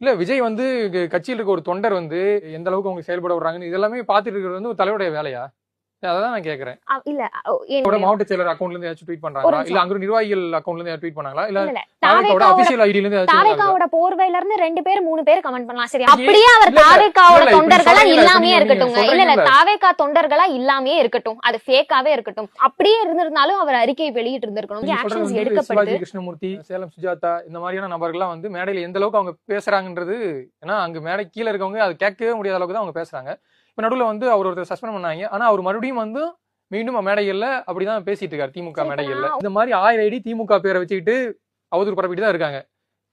இல்ல விஜய் வந்து க- கட்சியில் இருக்க ஒரு தொண்டர் வந்து எந்த அளவுக்கு அவங்க செயல்பட விடுறாங்கன்னு இதெல்லாமே பார்த்துட்டு இருக்கிறது வந்து ஒரு தலைவருடைய வேலையா? அதான் நான் கேக்குறேன். இல்ல மாவட்ட செயலர் அக்கௌண்ட்ல இருந்து ஏதாச்சும் ட்வீட் பண்றாங்களா. இல்ல அங்க நிர்வாகிகள் அக்கௌண்ட்ல இருந்து ட்வீட் பண்ணாங்களா? இல்ல அபிஷியல் இருந்து? தாவேக்காவோட போர்வையில இருந்து ரெண்டு பேர் மூணு பேர் கமெண்ட் பண்ணலாம். சரி அப்படியே அவர் தொண்டர்களா இல்லாமே இல்ல இல்ல தொண்டர்களா இருக்கட்டும். அது ஃபேக்காவே இருக்கட்டும். அப்படியே இருந்திருந்தாலும் அவர் அறிக்கை வெளியிட்டு இருந்திருக்கணும். ஆக்ஷன்ஸ் சிவாஜி கிருஷ்ணமூர்த்தி சேலம் சுஜாதா இந்த மாதிரியான நபர்கள்லாம் வந்து மேடையில எந்த அளவுக்கு அவங்க பேசுறாங்கன்றது ஏன்னா அங்க மேடை கீழ இருக்கவங்க அது கேட்கவே முடியாத அளவுக்கு தான் அவங்க பேசுறாங்க. இப்ப நடுவுல வந்து அவர் ஒருத்தர் சஸ்பெண்ட் பண்ணாங்க. ஆனா அவர் மறுபடியும் வந்து மீண்டும் மேடைகள்ல அப்படிதான் பேசிட்டு இருக்காரு திமுக மேடைகள்ல. இந்த மாதிரி ஆயிரம் ஐடி திமுக பேரை வச்சுக்கிட்டு அவதூறு பரப்பிட்டு தான் இருக்காங்க.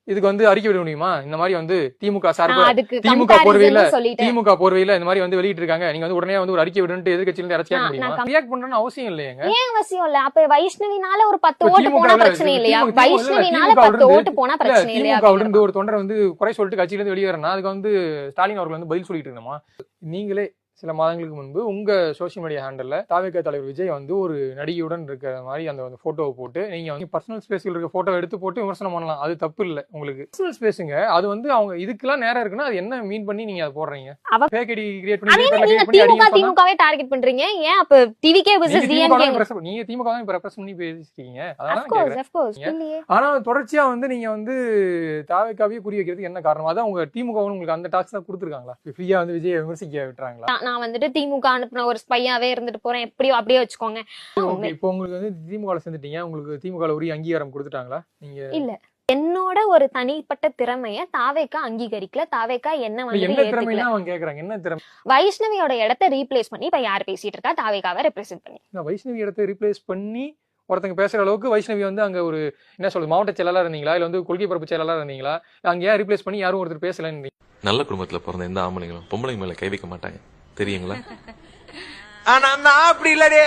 இதுக்கு வந்து அறிக்கை விட முடியுமா? இந்த மாதிரி வந்து திமுக சார்பு திமுக போர்வையில திமுக போர்வையில இந்த மாதிரி வந்து வெளியிட்டு இருக்காங்க நீங்க வந்து உடனே வந்து ஒரு அறிக்கை விடுன்ட்டு எதிர்கட்சியில இருந்து முடியுமா? ரியாக்ட் பண்றேன்னு அவசியம் இல்லையங்க. அவசியம் இல்ல? அப்ப வைஷ்ணவினால ஒரு பத்து ஓட்டு போனா பிரச்சனை இல்லையா? வைஷ்ணவினால பத்து ஓட்டு போனா பிரச்சனை இல்லையா திமுக ஒரு தொண்டர் வந்து குறை சொல்லிட்டு கட்சியில இருந்து வெளியேறனா அதுக்கு வந்து ஸ்டாலின் அவர்கள் வந்து பதில் சொல்லிட்டு இருக்கணுமா நீங்களே சில மாதங்களுக்கு முன்பு உங்க சோஷியல் மீடியா ஹேண்டல்ல தாவேக தலைவர் விஜய் வந்து ஒரு நடிகையுடன் இருக்கிற மாதிரி அந்த வந்து போட்டோவை போட்டு நீங்க வந்து பர்சனல் ஸ்பேஸ்ல இருக்க போட்டோ எடுத்து போட்டு விமர்சனம் பண்ணலாம். அது தப்பு இல்ல உங்களுக்கு. பர்சனல் ஸ்பேஸுங்க அது வந்து அவங்க இதுக்கெல்லாம் நேரம் இருக்குன்னா அது என்ன மீன் பண்ணி நீங்க அதை போடுறீங்க? திமுகவே டார்கெட் பண்றீங்க. ஏன் அப்ப டிவிகே திமுக டிஎம்கே நீங்க திமுக தான் இப்ப ரெப்ரஸ் பண்ணி பேசிருக்கீங்க. அதான் ஆனா தொடர்ச்சியா வந்து நீங்க வந்து தாவேக்காவே குறி வைக்கிறதுக்கு என்ன காரணம்? அதான் உங்க திமுக உங்களுக்கு அந்த டாக்ஸ் தான் கொடுத்துருக்காங்களா? ஃப்ரீயா வந்து விஜய் விமர்சிக்க விட்டுறாங்களா? நான் வந்துட்டு திமுக அனுப்புன ஒரு ஸ்பையாவே இருந்துட்டு போறேன். எப்படியோ அப்படியே வச்சுக்கோங்க. இப்போ உங்களுக்கு வந்து திமுக சேர்ந்துட்டீங்க. உங்களுக்கு திமுக உரிய அங்கீகாரம் கொடுத்துட்டாங்களா? நீங்க இல்ல. என்னோட ஒரு தனிப்பட்ட திறமைய தாவேக்கா அங்கீகரிக்கல. தாவேக்கா என்ன வந்து என்ன ஏத்துக்கல. திறமைன்னா அவங்க கேக்குறாங்க. என்ன திறமை? வைஷ்ணவியோட இடத்த ரீப்ளேஸ் பண்ணி இப்ப யார் பேசிட்டு இருக்கா? தாவேக்காவை ரெப்ரசென்ட் பண்ணி. வைஷ்ணவி இடத்தை ரீப்ளேஸ் பண்ணி ஒருத்தங்க பேசுற அளவுக்கு வைஷ்ணவி வந்து அங்க ஒரு என்ன சொல்றது மாவட்ட செயலாளர் இருந்தீங்களா? இல்ல வந்து கொள்கை பரப்பு செயலாளர் இருந்தீங்களா? அங்க ஏன் ரீப்ளேஸ் பண்ணி யாரும் ஒருத்தர் பேசலன்னு நல்ல குடும்பத்துல பிறந்த எந்த ஆம்பளைங்களும் பொம்பளை மேல கை வைக்க மாட்டாங்க. தெரியுங்களா? ஆனா நான் அப்படி இல்லடே.